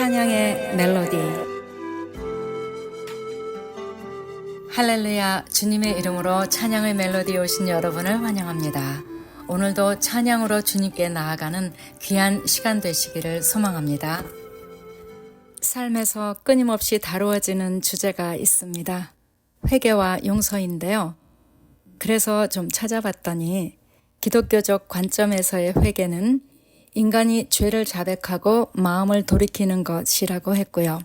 찬양의 멜로디 할렐루야 주님의 이름으로 찬양의 멜로디에 오신 여러분을 환영합니다. 오늘도 찬양으로 주님께 나아가는 귀한 시간 되시기를 소망합니다. 삶에서 끊임없이 다루어지는 주제가 있습니다. 회개와 용서인데요. 그래서 좀 찾아봤더니 기독교적 관점에서의 회개는 인간이 죄를 자백하고 마음을 돌이키는 것이라고 했고요.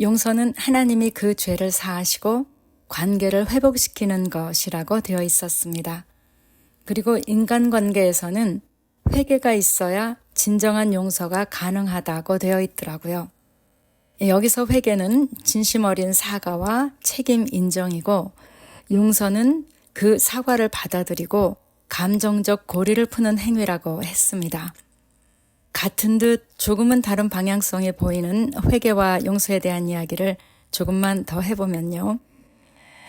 용서는 하나님이 그 죄를 사하시고 관계를 회복시키는 것이라고 되어 있었습니다. 그리고 인간관계에서는 회개가 있어야 진정한 용서가 가능하다고 되어 있더라고요. 여기서 회개는 진심 어린 사과와 책임 인정이고 용서는 그 사과를 받아들이고 감정적 고리를 푸는 행위라고 했습니다. 같은 듯 조금은 다른 방향성이 보이는 회개와 용서에 대한 이야기를 조금만 더 해보면요.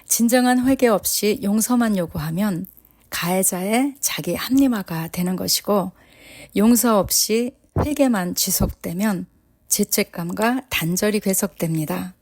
진정한 회개 없이 용서만 요구하면 가해자의 자기 합리화가 되는 것이고 용서 없이 회개만 지속되면 죄책감과 단절이 계속됩니다.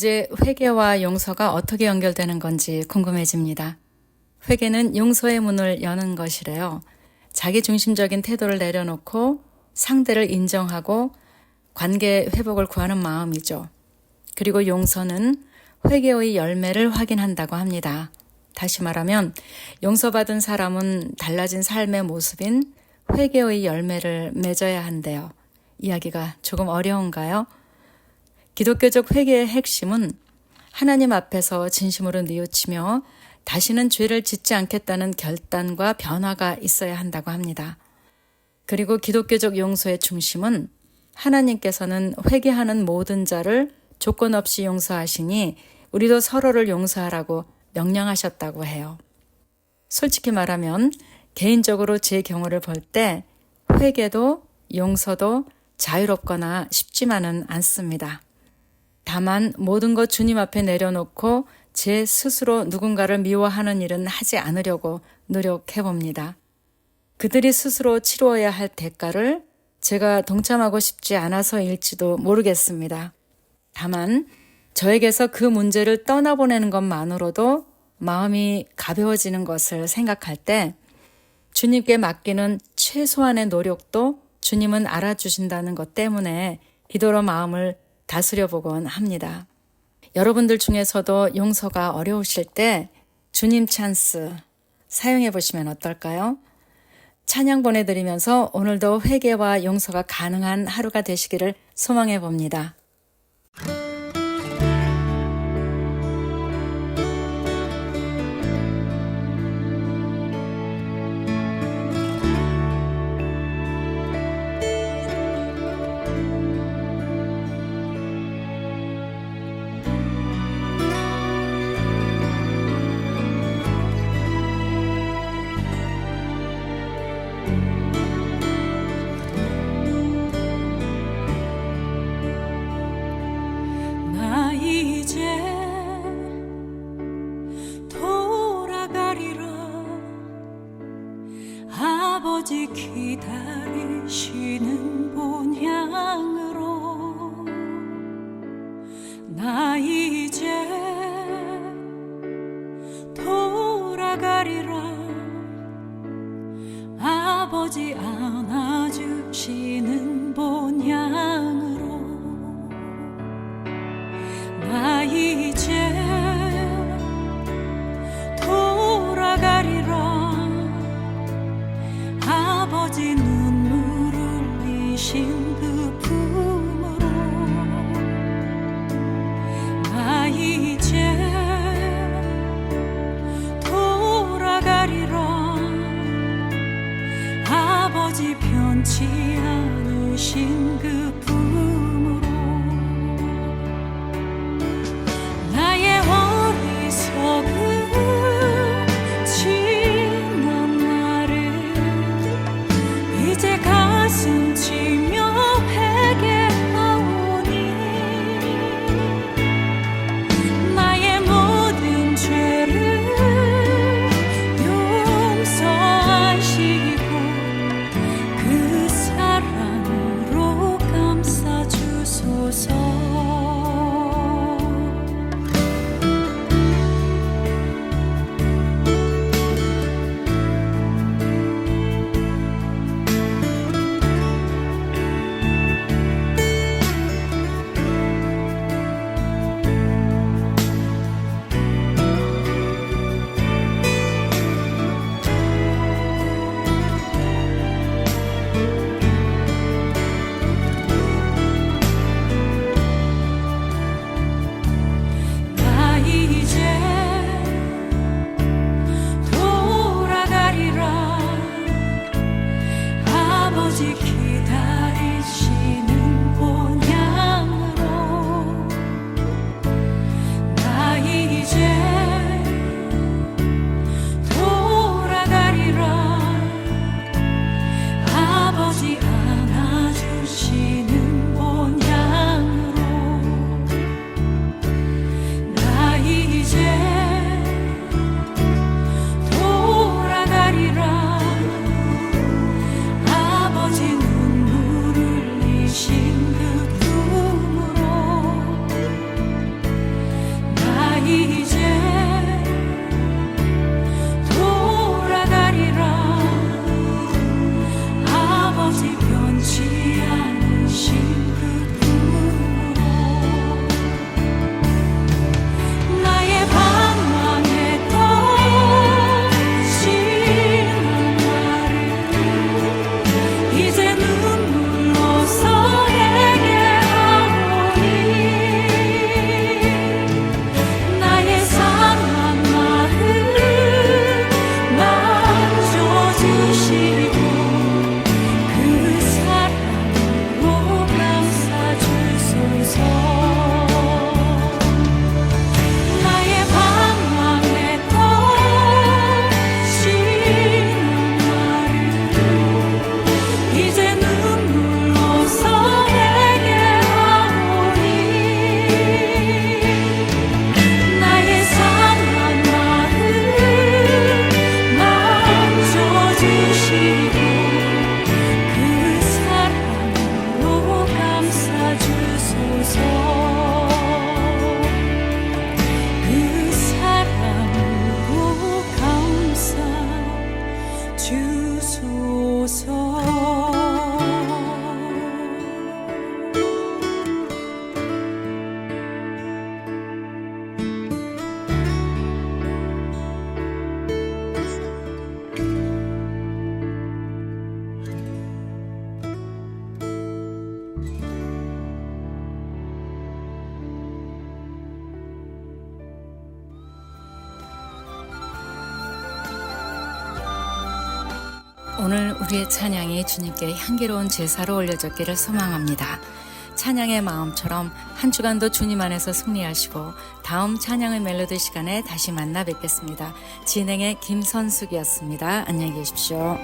이제 회개와 용서가 어떻게 연결되는 건지 궁금해집니다. 회개는 용서의 문을 여는 것이래요. 자기 중심적인 태도를 내려놓고 상대를 인정하고 관계 회복을 구하는 마음이죠. 그리고 용서는 회개의 열매를 확인한다고 합니다. 다시 말하면 용서받은 사람은 달라진 삶의 모습인 회개의 열매를 맺어야 한대요. 이야기가 조금 어려운가요? 기독교적 회개의 핵심은 하나님 앞에서 진심으로 뉘우치며 다시는 죄를 짓지 않겠다는 결단과 변화가 있어야 한다고 합니다. 그리고 기독교적 용서의 중심은 하나님께서는 회개하는 모든 자를 조건 없이 용서하시니 우리도 서로를 용서하라고 명령하셨다고 해요. 솔직히 말하면 개인적으로 제 경우를 볼 때 회개도 용서도 자유롭거나 쉽지만은 않습니다. 다만 모든 것 주님 앞에 내려놓고 제 스스로 누군가를 미워하는 일은 하지 않으려고 노력해 봅니다. 그들이 스스로 치루어야 할 대가를 제가 동참하고 싶지 않아서일지도 모르겠습니다. 다만 저에게서 그 문제를 떠나보내는 것만으로도 마음이 가벼워지는 것을 생각할 때 주님께 맡기는 최소한의 노력도 주님은 알아주신다는 것 때문에 기도로 마음을 다스려 보곤 합니다. 여러분들 중에서도 용서가 어려우실 때 주님 찬스 사용해 보시면 어떨까요? 찬양 보내드리면서 오늘도 회개와 용서가 가능한 하루가 되시기를 소망해 봅니다. 아버지 기다리시는 본향 오늘 우리의 찬양이 주님께 향기로운 제사로 올려졌기를 소망합니다. 찬양의 마음처럼 한 주간도 주님 안에서 승리하시고 다음 찬양의 멜로디 시간에 다시 만나 뵙겠습니다. 진행의 김선숙이었습니다. 안녕히 계십시오.